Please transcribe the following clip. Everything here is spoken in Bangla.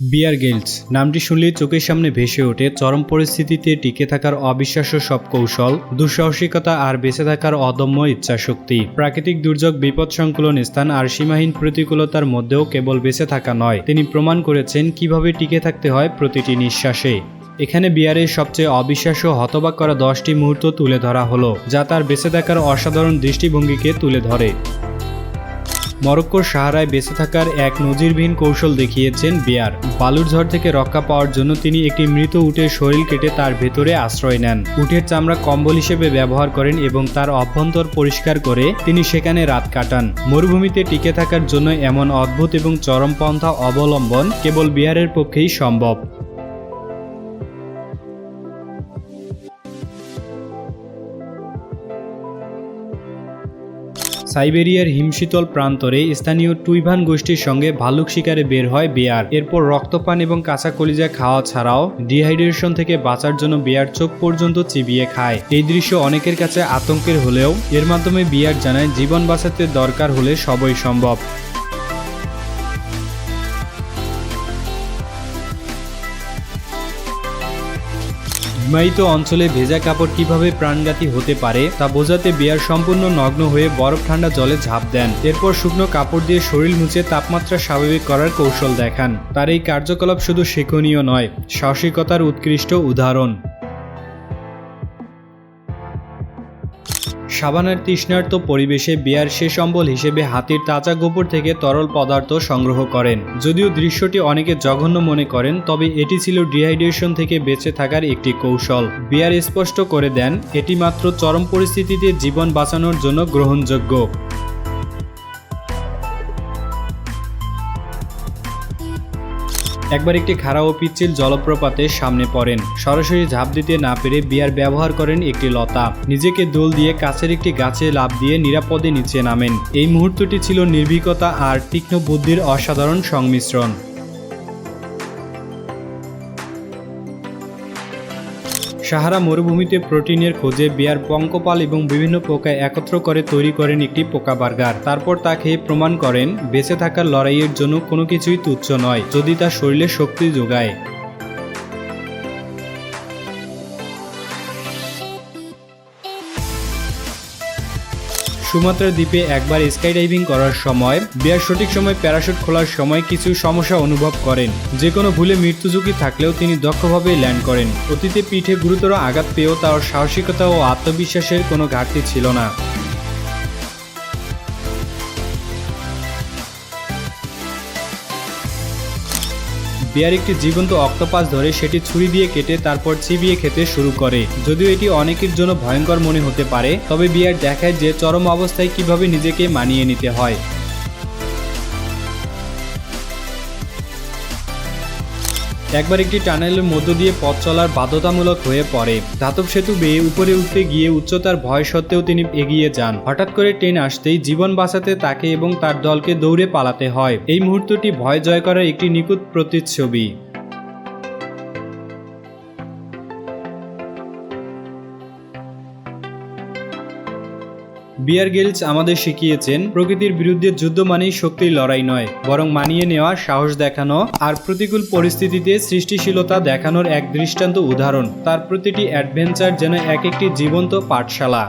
বিয়ার গেলস নামটি শুনলেই চোখের সামনে ভেসে ওঠে, চরম পরিস্থিতিতে টিকে থাকার অবিশ্বাস্য সব কৌশল, দুঃসাহসিকতা আর বেঁচে থাকার অদম্য ইচ্ছাশক্তি। প্রাকৃতিক দুর্যোগ, বিপদ সংকুলন স্থান আর সীমাহীন প্রতিকূলতার মধ্যেও কেবল বেঁচে থাকা নয়, তিনি প্রমাণ করেছেন কীভাবে টিকে থাকতে হয় প্রতিটি নিঃশ্বাসে। এখানে বিয়ারের সবচেয়ে অবিশ্বাস্য হতবাক করা দশটি মুহূর্ত তুলে ধরা হলো, যা তার বেঁচে থাকার অসাধারণ দৃষ্টিভঙ্গিকে তুলে ধরে। মরক্কোর সাহারায় বেঁচে থাকার এক নজিরবিহীন কৌশল দেখিয়েছেন বিয়ার। বালুর ঝড় থেকে রক্ষা পাওয়ার জন্য তিনি একটি মৃত উটের শরীর কেটে তার ভেতরে আশ্রয় নেন। উটের চামড়া কম্বল হিসেবে ব্যবহার করেন এবং তার অভ্যন্তর পরিষ্কার করে তিনি সেখানে রাত কাটান। মরুভূমিতে টিকে থাকার জন্য এমন অদ্ভুত এবং চরমপন্থা অবলম্বন কেবল বিয়ারের পক্ষেই সম্ভব। সাইবেরিয়ার হিমশীতল প্রান্তরে স্থানীয় টুইভান গোষ্ঠীর সঙ্গে ভালুক শিকারে বের হয় বেয়ার। এরপর রক্তপান এবং কাঁচা কলিজা খাওয়া ছাড়াও ডিহাইড্রেশন থেকে বাঁচার জন্য বেয়ার চোখ পর্যন্ত চিবিয়ে খায়। এই দৃশ্য অনেকের কাছে আতঙ্কের হলেও এর মাধ্যমে বিয়ার জানায় জীবন বাঁচাতে দরকার হলে সবই সম্ভব। হিমায়িত অঞ্চলে ভেজা কাপড় কীভাবে প্রাণঘাতী হতে পারে, তা বোঝাতে বিয়ার সম্পূর্ণ নগ্ন হয়ে বরফ ঠান্ডা জলে ঝাঁপ দেন। এরপর শুকনো কাপড় দিয়ে শরীর মুছে তাপমাত্রা স্বাভাবিক করার কৌশল দেখান। তার এই কার্যকলাপ শুধু শিক্ষণীয় নয়, সাহসিকতার উৎকৃষ্ট উদাহরণ। সাবানার তৃষ্ণার্ত পরিবেশে বিয়ার শেষ অম্বল হিসেবে হাতির তাজা গোপর থেকে তরল পদার্থ সংগ্রহ করেন। যদিও দৃশ্যটি অনেকে জঘন্য মনে করেন, তবে এটি ছিল ডিহাইড্রেশন থেকে বেঁচে থাকার একটি কৌশল। বিয়ার স্পষ্ট করে দেন, এটি মাত্র চরম পরিস্থিতিতে জীবন বাঁচানোর জন্য গ্রহণযোগ্য। একবার একটি খাড়া ও পিচ্ছিল জলপ্রপাতের সামনে পড়েন। সরাসরি ঝাঁপ দিতে না পেরে বিয়ার ব্যবহার করেন একটি লতা। নিজেকে দোল দিয়ে কাছের একটি গাছে লাভ দিয়ে নিরাপদে নিচে নামেন। এই মুহূর্তটি ছিল নির্ভীকতা আর তীক্ষ্ণ বুদ্ধির অসাধারণ সংমিশ্রণ। সাহারা মরুভূমিতে প্রোটিনের খোঁজে বিয়ার পঙ্কপাল এবং বিভিন্ন পোকা একত্র করে তৈরি করেন একটি পোকা বার্গার। তারপর তা খেয়ে প্রমাণ করেন, বেঁচে থাকার লড়াইয়ের জন্য কোনো কিছুই তুচ্ছ নয়, যদি তা শরীরে শক্তি যোগায়। সুমাত্রা দ্বীপে একবার স্কাই ডাইভিং করার সময়, বিয়ার সঠিক সময় প্যারাশুট খোলার সময় কিছু সমস্যা অনুভব করেন। যে কোনো ভুলে মৃত্যু ঝুঁকি থাকলেও তিনি দক্ষভাবে ল্যান্ড করেন। অতীতে পিঠে গুরুতর আঘাত পেয়েও তার সাহসিকতা ও আত্মবিশ্বাসের কোনো ঘাটতি ছিল না। বিয়ার একটি জীবন্ত অক্টোপাস ধরে সেটি ছুরি দিয়ে কেটে তারপর চিবিয়ে খেতে শুরু করে। যদিও এটি অনেকের জন্য ভয়ঙ্কর মনে হতে পারে, তবে বিয়ার দেখায় যে চরম অবস্থায় কীভাবে নিজেকে মানিয়ে নিতে হয়। একবার একটি টানেলের মধ্য দিয়ে পথ চলার বাধ্যতামূলক হয়ে পড়ে। ধাতব সেতু বেয়ে উপরে উঠতে গিয়ে উচ্চতার ভয় সত্ত্বেও তিনি এগিয়ে যান। হঠাৎ করে ট্রেন আসতেই জীবন বাঁচাতে তাকে এবং তার দলকে দৌড়ে পালাতে হয়। এই মুহূর্তটি ভয় জয় করার একটি নিখুঁত প্রতিচ্ছবি। বিয়ার গিলস আমাদের শিখিয়েছেন, প্রকৃতির বিরুদ্ধে যুদ্ধ মানেই শক্তির লড়াই নয়, বরং মানিয়ে নেওয়া, সাহস দেখানো আর প্রতিকূল পরিস্থিতিতে সৃষ্টিশীলতা দেখানোর এক দৃষ্টান্ত উদাহরণ, তার প্রতিটি অ্যাডভেঞ্চার যেন এক একটি জীবন্ত পাঠশালা।